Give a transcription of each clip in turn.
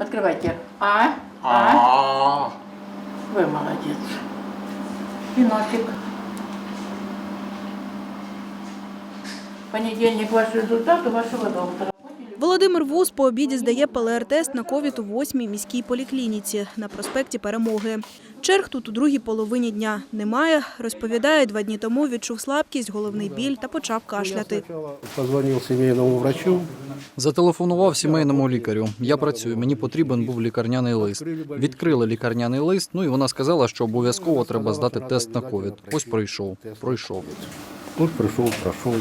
Открывайте. А, а, А, вы молодец. Виносик. В понедельник ваш результат у вашего доктора. Володимир Вуз по обіді здає ПЛР-тест на ковід у восьмій міській поліклініці на проспекті Перемоги. Черг тут у другій половині дня немає. Розповідає, два дні тому відчув слабкість, головний біль та почав кашляти. Позвонил семейному врачу. Зателефонував сімейному лікарю. Я працюю, мені потрібен був лікарняний лист. Відкрили лікарняний лист, ну і вона сказала, що обов'язково треба здати тест на ковід. Ось пройшов. Пройшов. Вот пришел, прошел.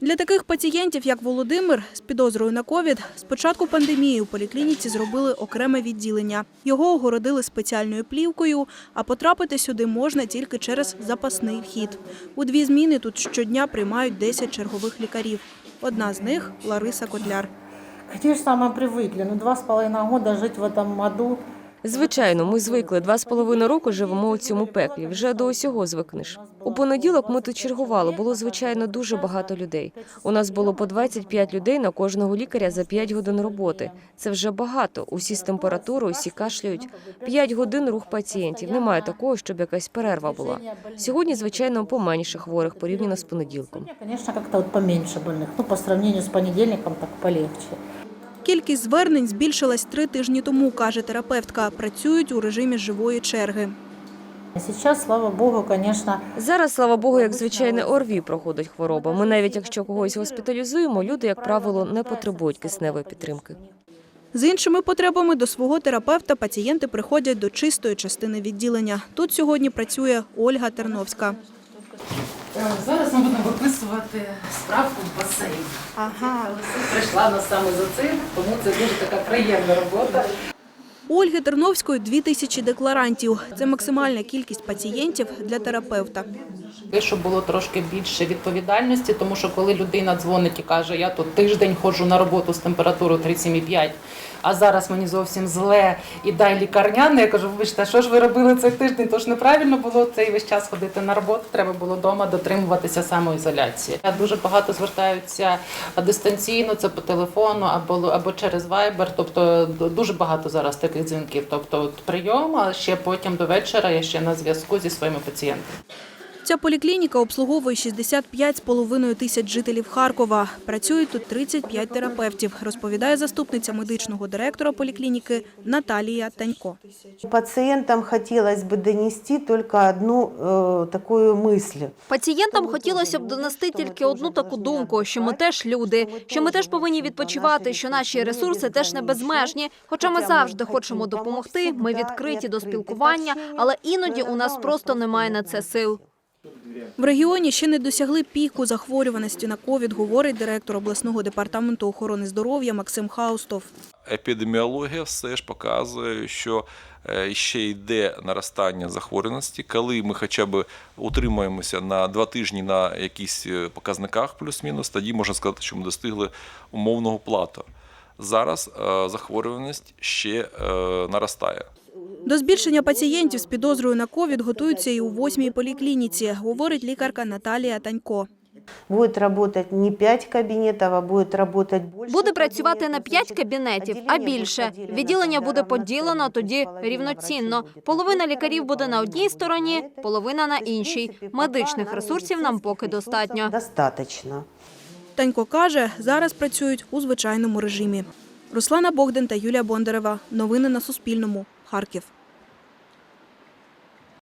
Для таких пацієнтів, як Володимир, з підозрою на ковід, з початку пандемії у поліклініці зробили окреме відділення. Його огородили спеціальною плівкою, а потрапити сюди можна тільки через запасний вхід. У дві зміни тут щодня приймають 10 чергових лікарів. Одна з них – Лариса Котляр. Конечно, мы привыкли. Ну, два с половиной года жить в этом аду. Звичайно, ми звикли. Два з половиною року живемо у цьому пеклі. Вже до усього звикнеш. У понеділок ми тут чергували. Було звичайно дуже багато людей. У нас було по 25 людей на кожного лікаря за 5 годин роботи. Це вже багато. Усі з температурою, усі кашляють. 5 годин рух пацієнтів. Немає такого, щоб якась перерва була. Сьогодні, звичайно, поменше хворих порівняно з понеділком. Как-то вот поменьше больных. Ну, по сравнению с понедельником, так полегче. Кількість звернень збільшилась три тижні тому, каже терапевтка. Працюють у режимі живої черги. Сейчас, слава богу, конечно, Зараз, слава Богу, як звичайне ОРВІ проходить хвороба. Ми навіть якщо когось госпіталізуємо, люди, як правило, не потребують кисневої підтримки. З іншими потребами до свого терапевта пацієнти приходять до чистої частини відділення. Тут сьогодні працює Ольга Терновська. Е, Зараз ми будемо виписувати справку в басейн. Ага. Прийшла нас саме за цим, тому це дуже така приємна робота. У Ольги Терновської дві тисячі декларантів. Це максимальна кількість пацієнтів для терапевта. Щоб було трошки більше відповідальності, тому що коли людина дзвонить і каже, я тут тиждень ходжу на роботу з температурою 37,5, а зараз мені зовсім зле і дай лікарняне, я кажу, вибачте, що ж ви робили цей тиждень? Тож неправильно було цей весь час ходити на роботу, треба було вдома дотримуватися самоізоляції. Дуже багато звертаються дистанційно, це по телефону або, або через Viber, тобто дуже багато зараз таких дзвінків. Тобто прийом, а ще потім до вечора я ще на зв'язку зі своїми пацієнтами. Ця поліклініка обслуговує 65,5 тисяч жителів Харкова. Працюють тут 35 терапевтів, розповідає заступниця медичного директора поліклініки Наталія Танько. Пациентам хотелось бы донести только одну э, такую мысль. Пацієнтам хотілося б донести тільки одну таку думку, що ми теж люди, що ми теж повинні відпочивати, що наші ресурси теж не безмежні. Хоча ми завжди хочемо допомогти, ми відкриті до спілкування, але іноді у нас просто немає на це сил. В регіоні ще не досягли піку захворюваності на ковід, говорить директор обласного департаменту охорони здоров'я Максим Хаустов. епідеміологія все ж показує, що е, ще йде наростання захворюваності. Коли ми хоча б утримуємося на два тижні на якісь е, показниках, плюс-мінус, тоді можна сказати, що ми достигли умовного плато. Зараз е, захворюваність ще наростає. До збільшення пацієнтів з підозрою на ковід готуються і у восьмій поліклініці, говорить лікарка Наталія Танько. Будет работать не 5 кабинетов, а будет работать больше. Буде працювати на 5 кабінетів, а більше. Відділення буде поділено тоді рівноцінно. Половина лікарів буде на одній стороні, половина на іншій. Медичних ресурсів нам поки достатньо. Достаточно. Танько каже, зараз працюють у звичайному режимі. Руслана Богдан та Юлія Бондарева. Новини на Суспільному. Харків.